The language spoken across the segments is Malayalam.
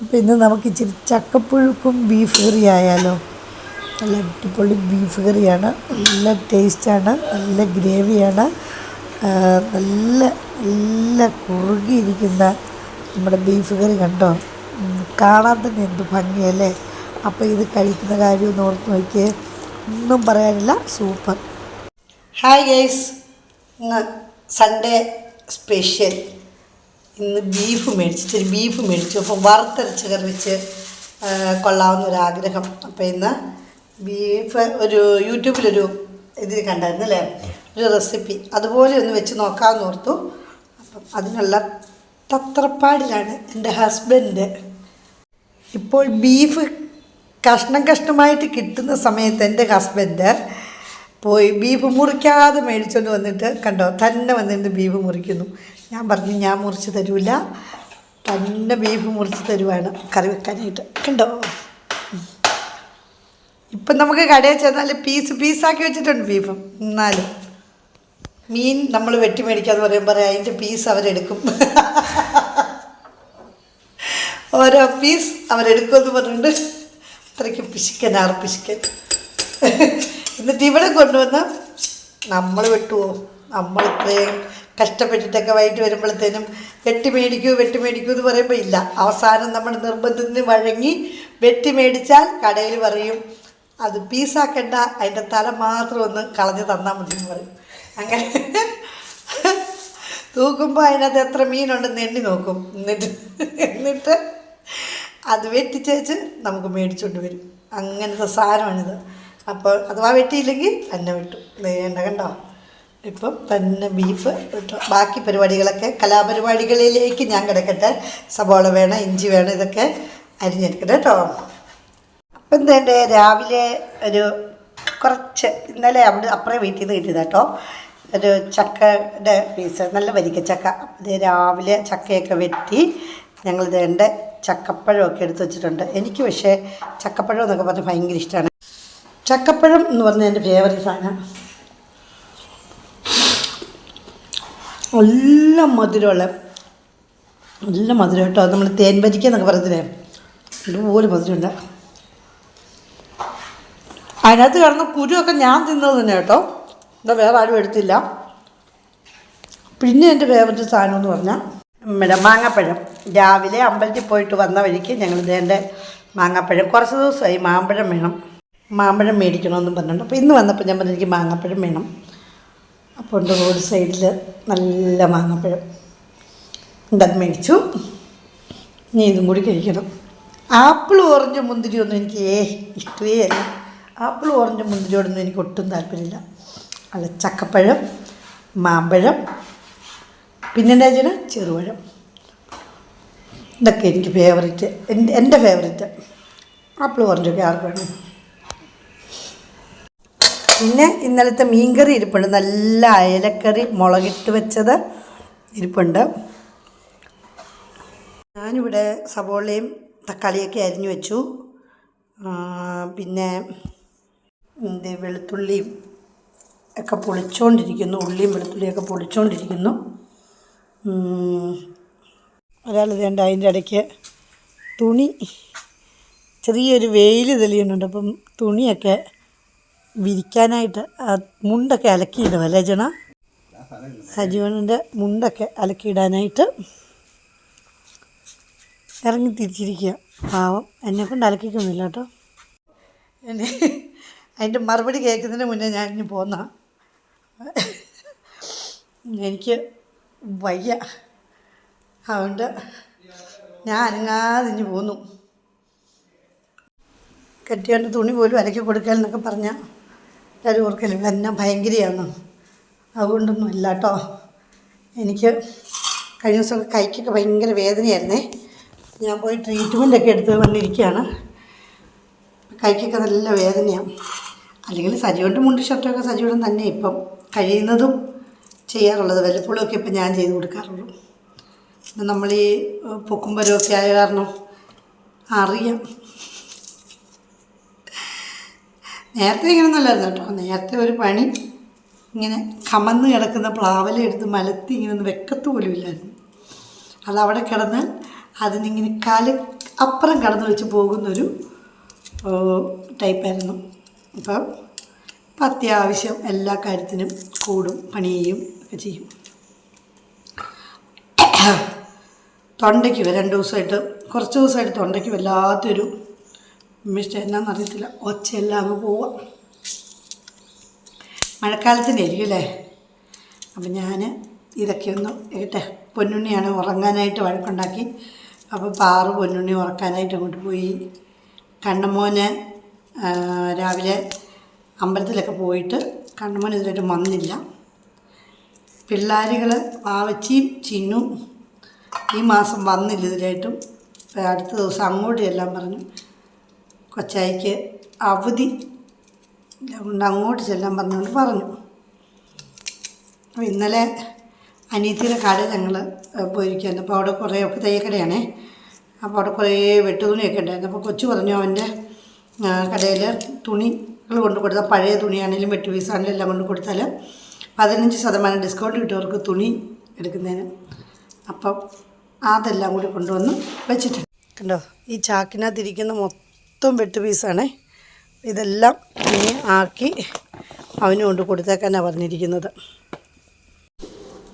അപ്പോൾ ഇന്ന് നമുക്ക് ഇച്ചിരി ചക്കപ്പുഴുക്കും ബീഫ് കറി ആയാലോ. നല്ല അടിപൊളി ബീഫ് കറിയാണ് നല്ല ടേസ്റ്റാണ് നല്ല ഗ്രേവിയാണ് നല്ല നല്ല കുറുകിയിരിക്കുന്ന നമ്മുടെ ബീഫ് കറി കണ്ടോ? കാണാൻ തന്നെ എന്ത് ഭംഗിയല്ലേ? അപ്പോൾ ഇത് കഴിക്കുന്ന കാര്യം ഒന്ന് ഓർത്ത് നോക്കിയേ. ഒന്നും പറയാനില്ല. Super. Hi guys Sunday special ഇന്ന് ബീഫ് മേടിച്ചിട്ട് ബീഫ് മേടിച്ചു. അപ്പോൾ വറുത്തരച്ച് കൊള്ളാവുന്ന ഒരു ആഗ്രഹം. അപ്പോൾ ഇന്ന് ബീഫ് ഒരു യൂട്യൂബിലൊരു ഇത് കണ്ടായിരുന്നു അല്ലേ? ഒരു റെസിപ്പി. അതുപോലെ ഒന്ന് വെച്ച് നോക്കാമെന്ന് ഓർത്തു. അപ്പം അതിനുള്ള തത്രപ്പാടിലാണ് എന്റെ ഹസ്ബൻഡ്. ഇപ്പോൾ ബീഫ് കഷ്ണം കഷ്ണമായിട്ട് കിട്ടുന്ന സമയത്ത് എന്റെ ഹസ്ബൻഡ് പോയി ബീഫ് മുറിക്കാതെ മേടിച്ചുകൊണ്ട് വന്നിട്ട് കണ്ടോ? തന്നെ വന്നിട്ട് ബീഫ് മുറിക്കുന്നു. ഞാൻ പറഞ്ഞു ഞാൻ മുറിച്ച് തരൂല. തന്നെ ബീഫ് മുറിച്ച് തരുവാണ് കറി വെക്കാനായിട്ട്. കണ്ടോ? ഇപ്പം നമുക്ക് കടയിൽ ചെന്നാൽ പീസ് പീസാക്കി വെച്ചിട്ടുണ്ട് ബീഫ് എന്നാലും മീൻ നമ്മൾ വെട്ടി മേടിക്കാന്ന് പറയുമ്പോൾ അതിന്റെ പീസ് അവരെടുക്കും. ഓരോ പീസ് അവരെടുക്കുമെന്ന് പറഞ്ഞിട്ട് അത്രയ്ക്ക് പിശുക്കൻ. എന്നിട്ട് ഇവിടെ കൊണ്ടുവന്ന് നമ്മൾ വെട്ടുവോ? നമ്മൾ ഇത്രയും കഷ്ടപ്പെട്ടിട്ടൊക്കെ വൈകിട്ട് വരുമ്പോഴത്തേനും വെട്ടി മേടിക്കൂ വെട്ടി മേടിക്കൂ എന്ന് പറയുമ്പോൾ ഇല്ല. അവസാനം നമ്മൾ നിർബന്ധത്തിന് വഴങ്ങി വെട്ടി മേടിച്ചാൽ കടയിൽ പറയും അത് പീസാക്കണ്ട അതിന്റെ തല മാത്രം ഒന്ന് കളഞ്ഞ് തന്നാൽ മതി എന്ന് പറയും. അങ്ങനെ തൂക്കുമ്പോൾ അതിനകത്ത് എത്ര മീനുണ്ടെന്ന് എണ്ണി നോക്കും. എന്നിട്ട് എന്നിട്ട് അത് വെട്ടിച്ചേച്ച് നമുക്ക് മേടിച്ചുകൊണ്ട് വരും. അങ്ങനത്തെ സാധനമാണിത്. അപ്പോൾ അഥവാ വെട്ടിയില്ലെങ്കിൽ തന്നെ വിട്ടു. വേണ്ട കണ്ടോ? ഇപ്പം തന്നെ ബീഫ് ബാക്കി പരിപാടികളൊക്കെ കലാപരിപാടികളിലേക്ക് ഞാൻ കിടക്കട്ടെ. സബോള വേണം ഇഞ്ചി വേണം ഇതൊക്കെ അരിഞ്ഞെടുക്കട്ടെ കേട്ടോ. അപ്പം തന്നെ രാവിലെ ഒരു കുറച്ച് ഇന്നലെ അവിടെ അപ്പുറം വീട്ടിൽ നിന്ന് കിട്ടിയത് കേട്ടോ. ഒരു ചക്കയുടെ പീസ് നല്ല വരിക്ക ചക്ക ഇത് രാവിലെ ചക്കയൊക്കെ വെട്ടി ഞങ്ങൾ ഇതേണ്ട ചക്കപ്പഴമൊക്കെ എടുത്ത് വെച്ചിട്ടുണ്ട്. എനിക്ക് പക്ഷേ ചക്കപ്പഴം എന്നൊക്കെ പറഞ്ഞാൽ ഭയങ്കര ഇഷ്ടമാണ്. ചക്കപ്പഴം എന്ന് പറഞ്ഞാൽ എന്റെ ഫേവറേറ്റ് സാധനം നല്ല മധുരമുള്ള നല്ല മധുരം കേട്ടോ. അത് നമ്മൾ തേൻ വരിക്ക എന്നൊക്കെ പറയത്തില്ലേ? ഇതുപോലെ മധുരമുണ്ട്. അതിനകത്ത് കിടന്ന കുരുവൊക്കെ ഞാൻ തിന്നത് തന്നെ കേട്ടോ. എന്താ വേറെ ആരും എടുത്തില്ല. പിന്നെ എന്റെ ഫേവററ്റ് സാധനം എന്ന് പറഞ്ഞാൽ നമ്മുടെ മാങ്ങാപ്പഴം. രാവിലെ അമ്പലത്തിൽ പോയിട്ട് വന്ന വഴിക്ക് ഞങ്ങൾ ഇതേന്റെ മാങ്ങാപ്പഴം കുറച്ച് ദിവസമായി മാമ്പഴം വേണം. മാമ്പഴം മേടിക്കണമെന്നും പറഞ്ഞിട്ടുണ്ട്. അപ്പോൾ ഇന്ന് വന്നപ്പോൾ ഞാൻ പറഞ്ഞു എനിക്ക് മാങ്ങാപ്പഴം വേണം. അപ്പോൾ ഉണ്ട് റോഡ് സൈഡിൽ നല്ല മാങ്ങപ്പഴം ഇതത് മേടിച്ചു. ഇനി ഇതും കൂടി കഴിക്കണം. ആപ്പിൾ ഓറഞ്ച് മുന്തിരിയൊന്നും എനിക്ക് ഏ ഇഷ്ടമേ അല്ല. ആപ്പിൾ ഓറഞ്ച് മുന്തിരിയോടൊന്നും എനിക്ക് ഒട്ടും താല്പര്യമില്ല. അല്ല ചക്കപ്പഴം മാമ്പഴം പിന്നെ വെച്ചാൽ ചെറുപഴം. ഇതൊക്കെ എനിക്ക് ഫേവറേറ്റ് എന്റെ എന്റെ ഫേവറേറ്റ് ആപ്പിൾ ഓറഞ്ചൊക്കെ ആർക്ക് വേണം പിന്നെ ഇന്നലത്തെ മീൻകറി ഇരിപ്പുണ്ട്. നല്ല അയലക്കറി മുളകിട്ട് വെച്ചത് ഇരിപ്പുണ്ട്. ഞാനിവിടെ സവോളയും തക്കാളിയൊക്കെ അരിഞ്ഞു വെച്ചു. പിന്നെ എന്ത് വെളുത്തുള്ളിയും ഒക്കെ പൊളിച്ചുകൊണ്ടിരിക്കുന്നു ഉള്ളിയും വെളുത്തുള്ളിയൊക്കെ പൊളിച്ചുകൊണ്ടിരിക്കുന്നു ഒരാൾ ഇതേണ്ട അതിന്റെ ഇടയ്ക്ക് തുണി ചെറിയൊരു വെയിൽ തെളിയുന്നുണ്ട്. അപ്പം തുണിയൊക്കെ വിരിക്കാനായിട്ട് മുണ്ടൊക്കെ അലക്കിയിടും അല്ലേ ജണ? സജീവനന്റെ മുണ്ടൊക്കെ അലക്കിയിടാനായിട്ട് ഇറങ്ങി തിരിച്ചിരിക്കുക. പാവം എന്നെ കൊണ്ട് അലക്കിക്കൊന്നുമില്ല കേട്ടോ. എന്നെ അതിന്റെ മറുപടി കേൾക്കുന്നതിന് മുന്നേ ഞാൻ ഇനി പോന്ന. എനിക്ക് വയ്യ. അതുകൊണ്ട് ഞാൻ അനങ്ങാതെ ഇനി പോന്നു. കെട്ടിയാണ്ട് തുണി പോലും അലക്കി കൊടുക്കൽ എന്നൊക്കെ പറഞ്ഞാൽ എല്ലാവരും ഓർക്കലും എന്നെ ഭയങ്കരയാണ്. അതുകൊണ്ടൊന്നും ഇല്ല കേട്ടോ എനിക്ക് കഴിഞ്ഞ ദിവസം കൈക്കൊക്കെ ഭയങ്കര വേദനയായിരുന്നേ. ഞാൻ പോയി ട്രീറ്റ്മെന്റൊക്കെ എടുത്ത് വന്നിരിക്കുകയാണ്. കൈക്കൊക്കെ നല്ല വേദനയാണ് അല്ലെങ്കിൽ സജിയോന്റെ മുണ്ട് ഷർട്ടൊക്കെ സജിയോടൻ തന്നെ ഇപ്പം കഴിയുന്നതും ചെയ്യാറുള്ളത്. വല്ലപ്പോഴുമൊക്കെ ഇപ്പം ഞാൻ ചെയ്ത് കൊടുക്കാറുള്ളൂ. നമ്മൾ ഈ പൊക്കുമ്പരമൊക്കെ ആയ കാരണം അറിയാം. നേരത്തെ ഇങ്ങനെയൊന്നുമല്ലായിരുന്നു കേട്ടോ. നേരത്തെ ഒരു പണി ഇങ്ങനെ കമന്ന് കിടക്കുന്ന പ്ലാവല എടുത്ത് മലത്തി ഇങ്ങനെ ഒന്ന് വെക്കത്ത് പോലും ഇല്ലായിരുന്നു. അതവിടെ കിടന്ന് അതിനിങ്ങനെ കാൽ അപ്പുറം കടന്നു വെച്ച് പോകുന്നൊരു ടൈപ്പായിരുന്നു. അപ്പം ഇപ്പം അത്യാവശ്യം എല്ലാ കാര്യത്തിനും കൂടും പണി ചെയ്യും ഒക്കെ ചെയ്യും. തൊണ്ടയ്ക്ക് രണ്ട് ദിവസമായിട്ട് കുറച്ച് ദിവസമായിട്ട് തൊണ്ടയ്ക്ക് വല്ലാത്തൊരു മിസ്റ്റ എന്നാന്നറിയത്തില്ല ഒച്ചയെല്ലാം അങ്ങ് പോവാം മഴക്കാലത്തിന്റെ ആയിരിക്കും അല്ലേ? അപ്പം ഞാൻ ഇതൊക്കെ ഒന്ന് ഏട്ടെ പൊന്നുണ്ണിയാണ് ഉറങ്ങാനായിട്ട് വഴക്കുണ്ടാക്കി. അപ്പോൾ പാറു പൊന്നുണ്ണി ഉറക്കാനായിട്ട് അങ്ങോട്ട് പോയി. കണ്ണമോന് രാവിലെ അമ്പലത്തിലൊക്കെ പോയിട്ട് കണ്ണമോൻ ഇതുവരെ വന്നില്ല. പിള്ളേരുകൾ വാവച്ചിയും ചിന്നും ഈ മാസം വന്നില്ല ഇതിലായിട്ടും. അടുത്ത ദിവസം അങ്ങോട്ട് ചെല്ലാൻ പറഞ്ഞു. കൊച്ചായിക്ക് അവധി. അതുകൊണ്ട് അങ്ങോട്ട് ചെല്ലാൻ പറഞ്ഞുകൊണ്ട് പറഞ്ഞു. അപ്പോൾ ഇന്നലെ അനിയത്തിയുടെ കട ഞങ്ങൾ പോയിരിക്കുകയായിരുന്നു. അപ്പോൾ അവിടെ കുറേ ഒക്കെ തയ്യക്കടയാണേ അപ്പോൾ അവിടെ കുറേ വെട്ടുതുണിയൊക്കെ ഉണ്ടായിരുന്നു. അപ്പോൾ കൊച്ചു പറഞ്ഞു അവന്റെ കടയിൽ തുണികൾ കൊണ്ട് കൊടുത്താൽ പഴയ തുണിയാണെങ്കിലും വെട്ടു പീസാണെങ്കിലും എല്ലാം കൊണ്ട് കൊടുത്താൽ പതിനഞ്ച് ശതമാനം ഡിസ്കൗണ്ട് കിട്ടിയവർക്ക് തുണി എടുക്കുന്നതിന്. അപ്പം അതെല്ലാം കൂടി കൊണ്ടുവന്ന് വെച്ചിട്ടുണ്ട്. കണ്ടോ? ഈ ചാക്കിനകത്തിരിക്കുന്ന മൊത്തം വെട്ട് പീസാണേ. ഇതെല്ലാം ഇനി ആക്കി അവന് കൊണ്ട് കൊടുത്തേക്കാനാണ് പറഞ്ഞിരിക്കുന്നത്.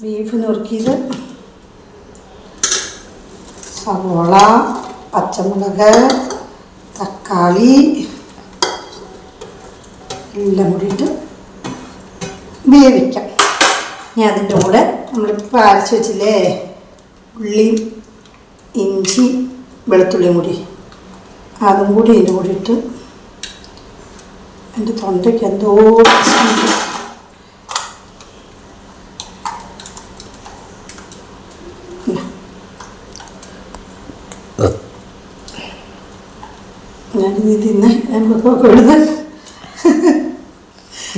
ബീഫ് നുറുക്കിയത് സവോള പച്ചമുളക് തക്കാളി എല്ലാം കൂടിയിട്ട് വേവിക്കാം. ഇനി അതിന്റെ കൂടെ നമ്മളിപ്പോൾ അരച്ച് വെച്ചില്ലേ? ഉള്ളിയും ഇഞ്ചി വെളുത്തുള്ളിയും കൂടി. അതും കൂടി ഇതിന്റെ കൂടി ഇട്ട് എന്റെ തൊണ്ടയ്ക്ക് എന്തോ പ്രശ്നമുണ്ട്. തിന്ന്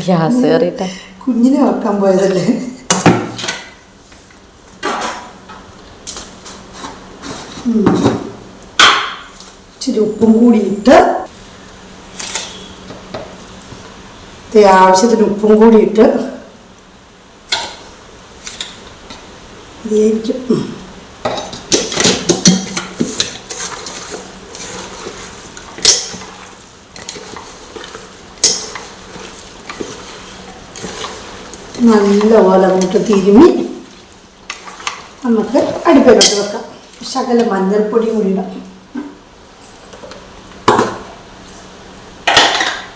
ഗ്യാസ് കുഞ്ഞിനെ വെക്കാൻ പോയതല്ലേ ഉം. ഉപ്പും കൂടി ഇട്ട് ദേ ആവശ്യത്തിന് ഉപ്പും കൂടി ഇട്ട് ഇതായിരിക്കും ഉം. നല്ലപോലെ അങ്ങോട്ട് തിരുമ്മി നമുക്ക് അടുപ്പിലോട്ട് വെക്കാം ശകല മഞ്ഞൾപ്പൊടി കൂടി ഇടാം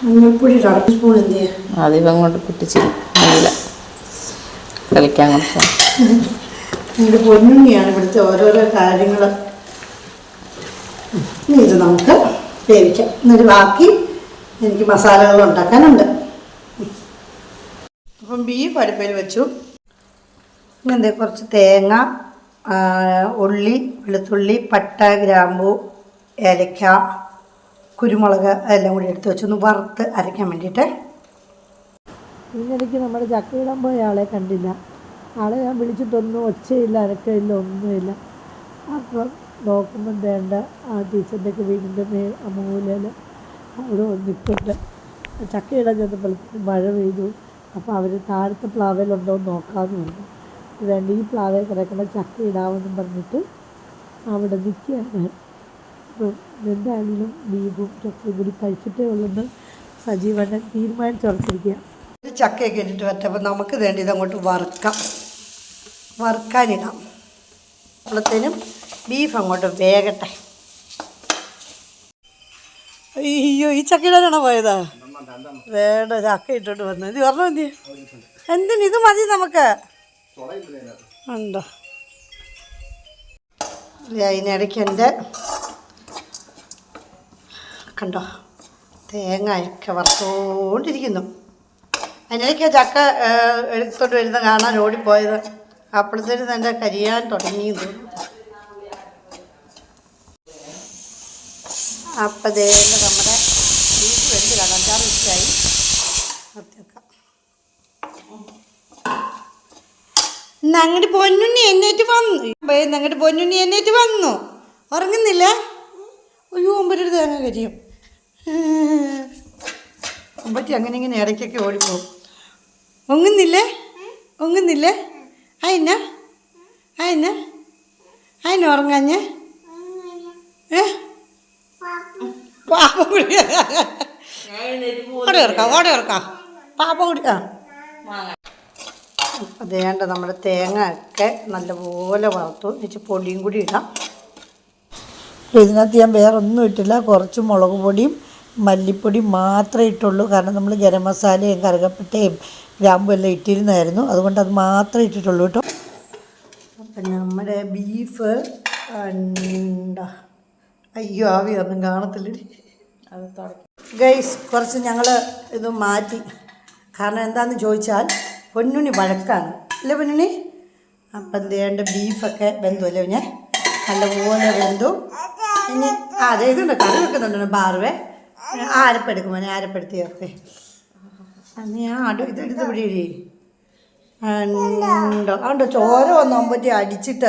മഞ്ഞൾപ്പൊടി ഒരു അര സ്പൂൺ എന്ത് ചെയ്യാം? ആദ്യം അങ്ങോട്ട് പൊട്ടിച്ച് നല്ല കളിക്കാൻ കൊടുക്കാം. എന്റെ പൊന്നുണ്ണിയാണ് ഇവിടുത്തെ ഓരോരോ കാര്യങ്ങൾ. ഇത് നമുക്ക് വേവിക്കാം. എന്നിട്ട് ബാക്കി എനിക്ക് മസാലകൾ ഉണ്ടാക്കാനുണ്ട്. അപ്പം ബീഫ് അടുപ്പയിൽ വെച്ചു. ഇങ്ങനത്തെ കുറച്ച് തേങ്ങ ഉള്ളി വെളുത്തുള്ളി പട്ട ഗ്രാമ്പൂ ഏലക്ക കുരുമുളക് എല്ലാം കൂടി എടുത്ത് വെച്ചൊന്ന് വറുത്ത് അരയ്ക്കാൻ വേണ്ടിയിട്ട്. ഇതിനിടയ്ക്ക് നമ്മുടെ ഇടാൻ പോയ ആളെ കണ്ടില്ല. ആളെ ഞാൻ വിളിച്ചിട്ടൊന്നും ഒച്ചയില്ല അരക്കയില്ല ഒന്നുമില്ല. അപ്പം നോക്കുമ്പം വേണ്ട ആ ടീച്ചറിന്റെ ഒക്കെ വീടിന്റെ മേ മൂലയിൽ അവിടെ നിൽപ്പുണ്ട് ചക്കയിടാൻ ചെന്നപ്പോഴത്തേക്കും മഴ പെയ്തു. അപ്പോൾ അവർ താഴത്തെ പ്ലാവേലുണ്ടോ എന്ന് നോക്കാമെന്ന് പറഞ്ഞു. വേണ്ട ഈ പ്ലാവേ കിടക്കുന്ന ചക്ക ഇടാമെന്നും പറഞ്ഞിട്ട് അവിടെ നിൽക്കുകയാണ്. എന്തായാലും ബീഫും ചക്കയും കൂടി കഴിച്ചിട്ടേ ഉള്ളെന്ന് സജീവണ്ണൻ തീരുമാനിച്ചുറച്ചിരിക്കുക ഒരു ചക്കയൊക്കെ ഇട്ടിട്ട് പറ്റപ്പോൾ നമുക്ക് വേണ്ടി ഇതങ്ങോട്ട് വറുക്കാം. വറുക്കാനിടാം. അപ്പോഴത്തേനും ബീഫ് അങ്ങോട്ട് വേകട്ടെ. അയ്യോ ഈ ചക്ക ഇടാനാണോ പോയതാ? വേണ്ട ചക്ക ഇട്ടോട്ട് വന്നത് ഇത് പറഞ്ഞു എന്തി എന്തിന്? ഇത് മതി നമുക്ക്. ഉണ്ടോ? അതിനിടയ്ക്ക് എന്റെ കണ്ടോ? തേങ്ങയൊക്കെ വറുത്തോണ്ടിരിക്കുന്നു. അതിനിടയ്ക്ക് ചക്ക എടുത്തോണ്ട് വരുന്ന കാണാൻ ഓടിപ്പോയത്. അപ്പോഴത്തേനും എന്റെ കരിയാൻ തുടങ്ങിയത് അപ്പം ദേ നമ്മുടെ ബീഫ് വെച്ച് ദിവസമായി നിർത്തിവെക്കാം. അങ്ങോട്ട് പൊന്നുണ്ണി എന്നേറ്റ് വന്നു. അങ്ങോട്ട് പൊന്നുണ്ണി എന്നേറ്റ് വന്നു. ഉറങ്ങുന്നില്ല? അയ്യോ ഒമ്പത് തേങ്ങ കരിയും. അമ്പറ്റി അങ്ങനെ ഇങ്ങനെ ഇടയ്ക്കൊക്കെ ഓടിപ്പോവും. ഒങ്ങുന്നില്ലേ ഒങ്ങുന്നില്ലേ അയിന അയിന അയന ഉറങ്ങാഞ്ഞ്? പാപ്പ കുടി ഓടെ ഇറക്കാം ഓടി ഇറക്കാം പാപ്പ കുടി ആ അതേണ്ട നമ്മുടെ തേങ്ങ ഒക്കെ നല്ലപോലെ വറുത്തു. എന്നിട്ട് പൊടിയും കൂടി ഇടാം. ഇതിനകത്ത് ഞാൻ വേറെ ഒന്നും ഇട്ടില്ല കുറച്ച് മുളക് പൊടിയും മല്ലിപ്പൊടി മാത്രമേ ഇട്ടുള്ളൂ. കാരണം നമ്മൾ ഗരം മസാലയും കറുകപ്പട്ടയും ഗ്രാമ്പും എല്ലാം ഇട്ടിരുന്നായിരുന്നു. അതുകൊണ്ട് അത് മാത്രമേ ഇട്ടിട്ടുള്ളൂ കേട്ടോ. അപ്പം നമ്മുടെ ബീഫ് അയ്യോ ആവി ഒന്നും കാണത്തില്ല. ഗൈസ് കുറച്ച് ഞങ്ങൾ ഇത് മാറ്റി. കാരണം എന്താണെന്ന് ചോദിച്ചാൽ പൊന്നുണി വഴക്കാണ്. അല്ലേ പൊന്നുണി അപ്പം എന്ത് ചെയ്യേണ്ട? ബീഫൊക്കെ വെന്തു അല്ലേ ഞാൻ നല്ലപോലെ വെന്തു. ഇനി ആ അതെ ഇതുണ്ട്. കറി വെക്കുന്നുണ്ടോ. ബാറുവേ. ആരപ്പെടുക്കും മോനെ ആരപ്പെടുത്തി ചേർത്തേ നീ ആ അടു ഇതെടുത്ത് പിടിയില്ലേ ഉണ്ടോ അതുകൊണ്ട് ചോര വന്ന് അമ്പറ്റി അടിച്ചിട്ട്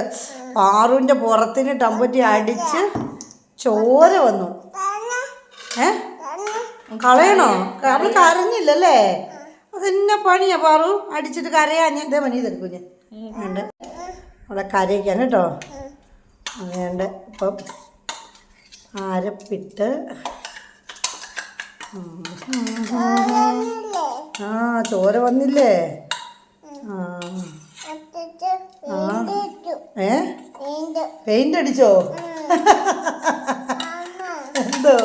പാറുവിന്റെ പുറത്തിനിട്ട് അമ്പറ്റി അടിച്ച് ചോര വന്നു. ഏ? കളയണോ? അവൾ കരഞ്ഞില്ലല്ലേ? അതെന്നെ പണിയാ പാറു. അടിച്ചിട്ട് കരയാഞ്ഞ ഇതേ പണി ഇതെടുക്കും ഞാൻ. വേണ്ട അവളെ കരയിക്കാൻ കേട്ടോ. വേണ്ട ഇപ്പം അരപ്പിട്ട് ആ ചോര വന്നില്ലേ? ഏ? പെയിന്റ് അടിച്ചോ? എന്തോ?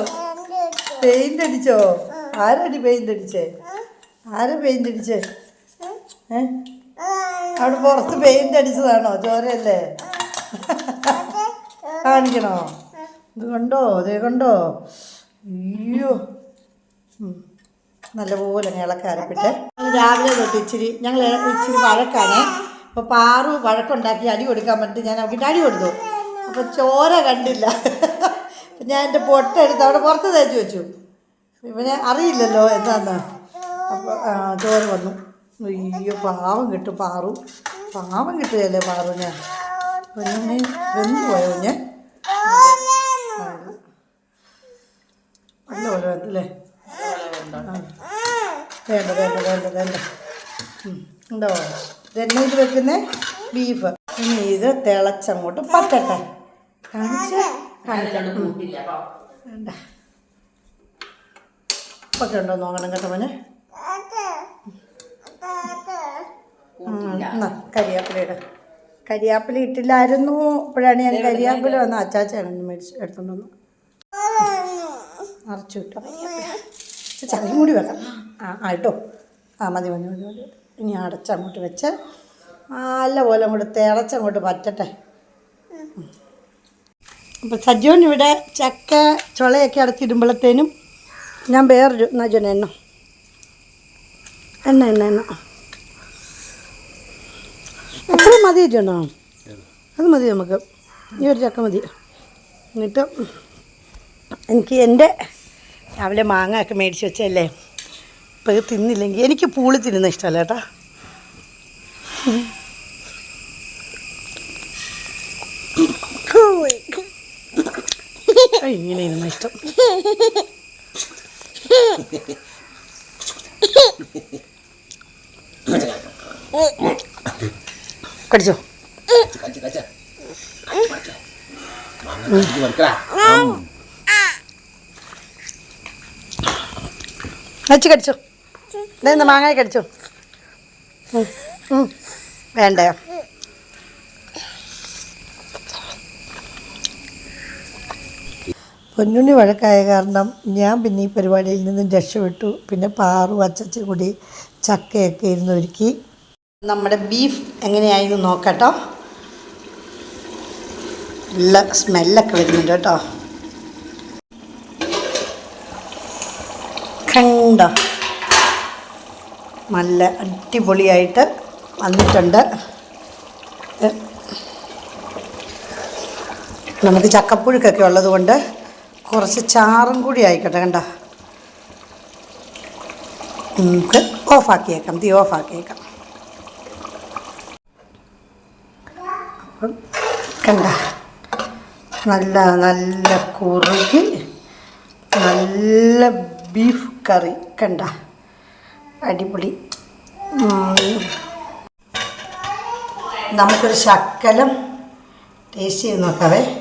പെയിന്റ് അടിച്ചോ? ആരടി പെയിന്റ് അടിച്ചേ? ആരാ പെയിന്റ് അടിച്ചേ? ഏ? അവിടെ പുറത്ത് പെയിന്റ് അടിച്ചതാണോ? ചോരയല്ലേ? കാണിക്കണോ? ഇത് കണ്ടോ? ഇതേ കണ്ടോ? അയ്യോ. നല്ലപോലെ ഇളക്കി അരപ്പിട്ട് രാവിലെ തൊട്ട് ഇച്ചിരി ഞങ്ങൾ ഇച്ചിരി വഴക്കാണ്. അപ്പോൾ പാറു വഴക്കുണ്ടാക്കി അടി കൊടുക്കാൻ പറ്റിട്ട് ഞാൻ അവർക്ക് അടി കൊടുത്തു. അപ്പോൾ ചോര കണ്ടില്ല. ഞാൻ എന്റെ പൊട്ടെടുത്ത് അവിടെ പുറത്ത് തേച്ച് വെച്ചു. ഇവനെ അറിയില്ലല്ലോ എന്താന്ന്. അപ്പോൾ ചോര വന്നു. അയ്യോ പാവം കിട്ടും പാറു. പാവം കിട്ടുകയല്ലേ പാറുവിനെ. കുഞ്ഞിനെ വെന്തു പോയോ കുഞ്ഞ്? നല്ല പോലെ വെന്തല്ലേ? വേണ്ട വേണ്ട വേണ്ട വേണ്ട. ഉണ്ടോ ഇതെന്നെ ഇത് വെക്കുന്നേ ബീഫ് ഇനി ഇത് തിളച്ചങ്ങോട്ട് പറ്റട്ടെ കാണിച്ച് കാണിക്കണം. വേണ്ട ഒക്കെ ഉണ്ടോ നോക്കണം കേട്ടോ മോനെ കരിയാപ്പില ഇട കരിയാപ്പിള ഇട്ടില്ലായിരുന്നു ഇപ്പോഴാണ് ഞാൻ കരിയാപ്പില വന്ന് അച്ചാച്ചാണ് മേടിച്ച് എടുത്തോണ്ട് വന്നു നിറച്ചു കിട്ടോ ചളിയും കൂടി വെക്കാം ആ ആ ഇട്ടോ. ആ മതി മതി മതി മതി. ഇനി അടച്ചങ്ങോട്ട് വെച്ച് നല്ല പോലെ അങ്ങോട്ട് തിളച്ചങ്ങോട്ട് പറ്റട്ടെ. അപ്പം സജോൻ ഇവിടെ ചക്ക ചുളയൊക്കെ അടച്ചിടുമ്പോഴത്തേനും ഞാൻ വേറൊരു നജന എണ്ണ. എണ്ണ എണ്ണ എണ്ണ. അത്ര മതി ചേട്ടാ അത് മതി നമുക്ക്. ഈ ഒരു ചക്ക മതി. എന്നിട്ട് എനിക്ക് എന്റെ രാവിലെ മാങ്ങ ഒക്കെ മേടിച്ച് വെച്ചല്ലേ ഇപ്പോൾ ഇത് തിന്നില്ലെങ്കിൽ എനിക്ക് പൂളി തിന്നുന്ന ഇഷ്ടമല്ല കേട്ടോ. ഇങ്ങനെ ഇരുന്ന ഇഷ്ടം. കടിച്ചോ? അച്ചു കടിച്ചോ. ഇതെന്ന് മാങ്ങായി കടിച്ചോ. വേണ്ടയോ? പൊന്നുണ്ണി വഴക്കായ കാരണം ഞാൻ പിന്നെ ഈ പരിപാടിയിൽ നിന്നും രക്ഷപ്പെട്ടു. പിന്നെ പാറു അച്ചച്ച കൂടി ചക്കയൊക്കെ ഇരുന്ന് ഒരുക്കി. നമ്മുടെ ബീഫ് എങ്ങനെയായിരുന്നു നോക്കട്ടോ നല്ല സ്മെല്ലൊക്കെ വരുന്നുണ്ട് കേട്ടോ. കണ്ടോ നല്ല അടിപൊളിയായിട്ട് വന്നിട്ടുണ്ട്. നമുക്ക് ചക്കപ്പുഴുക്കൊക്കെ ഉള്ളത് കൊണ്ട് കുറച്ച് ചാറും കൂടി ആയിക്കോട്ടെ കണ്ട? നമുക്ക് ഓഫാക്കിയേക്കാം തീ ഓഫാക്കിയേക്കാം. കണ്ട? നല്ല നല്ല കുറുകി നല്ല ബീഫ് കറി. കണ്ട. അടിപൊളി. നമുക്കൊരു ശക്കലം ടേസ്റ്റ് ചെയ്ത് നോക്കാവേ.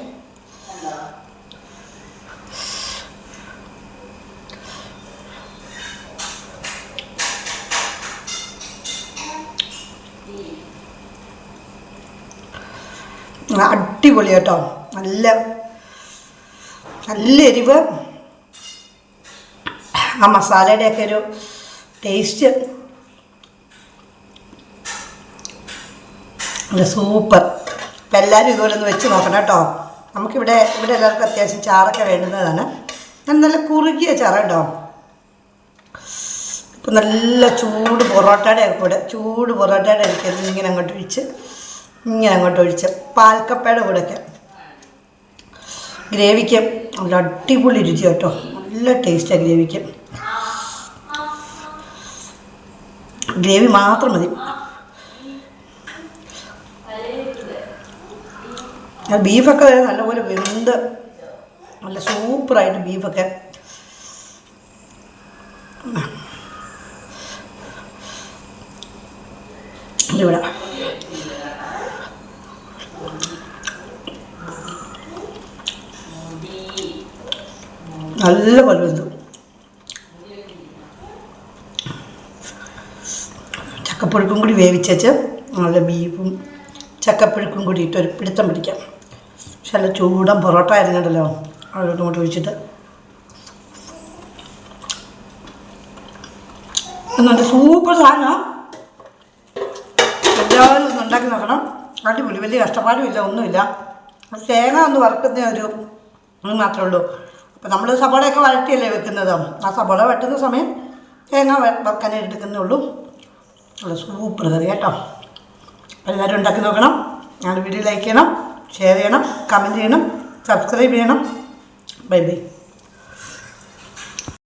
അടിപൊളി കേട്ടോ. നല്ല നല്ല എരിവ്. ആ മസാലയുടെയൊക്കെ ഒരു ടേസ്റ്റ് സൂപ്പർ അപ്പം എല്ലാവരും ഇതുപോലെ ഒന്ന് വെച്ച് നോക്കണം കേട്ടോ. നമുക്കിവിടെ ഇവിടെ എല്ലാവർക്കും അത്യാവശ്യം ചാറൊക്കെ വേണ്ടുന്നതാണ്. ഞാൻ നല്ല കുറുകിയ ചാറ കേട്ടോ. ഇപ്പം നല്ല ചൂട് പൊറോട്ടയുടെ കൂടെ ചൂട് പൊറോട്ടയുടെ ഇടയ്ക്ക് ഇങ്ങനെ അങ്ങോട്ട് ഒഴിച്ച് ഇങ്ങനെ അങ്ങോട്ട് ഒഴിച്ച്. പാൽക്കപ്പയുടെ കൂടെയൊക്കെ. ഗ്രേവിക്ക് നല്ല അടിപൊളി രുചി കേട്ടോ. നല്ല ടേസ്റ്റാണ് ഗ്രേവിക്ക്. ഗ്രേവി മാത്രം മതി. ബീഫൊക്കെ നല്ലപോലെ വെന്ത് നല്ല സൂപ്പറായിട്ട് ബീഫൊക്കെ. ഇവിടെ നല്ല പോലെ വെന്തു. ചക്കപ്പുഴുക്കും കൂടി വേവിച്ചേച്ച് നല്ല ബീഫും ചക്കപ്പുഴുക്കും കൂടി ഇട്ട് ഒരു പിടുത്തം പിടിക്കാം. പക്ഷെ നല്ല ചൂടൻ പൊറോട്ട ആയിരുന്നുണ്ടല്ലോ അതോട്ട് ഇങ്ങോട്ട് ഒഴിച്ചിട്ട്. നല്ല സൂപ്പർ സാധനം. എല്ലാവരും ഒന്ന് ഉണ്ടാക്കി നോക്കണം. അടിപൊളി വലിയ കഷ്ടപ്പാടും ഇല്ല ഒന്നുമില്ല. തേങ്ങ ഒന്ന് വറുക്കുന്ന ഒരു ഇത് മാത്രമേ ഉള്ളൂ. അപ്പോൾ നമ്മൾ സബോളയൊക്കെ വഴറ്റിയല്ലേ വെക്കുന്നത്? ആ സബോള വെട്ടുന്ന സമയം തേങ്ങ വറുക്കാനായിട്ട് എടുക്കുന്നേ ഉള്ളൂ. നല്ല സൂപ്പർ കറി കേട്ടോ. എല്ലാവരും ഉണ്ടാക്കി നോക്കണം. ഞങ്ങളുടെ വീഡിയോ ലൈക്ക് ചെയ്യണം ഷെയർ ചെയ്യണം കമന്റ് ചെയ്യണം സബ്സ്ക്രൈബ് ചെയ്യണം. Bye bye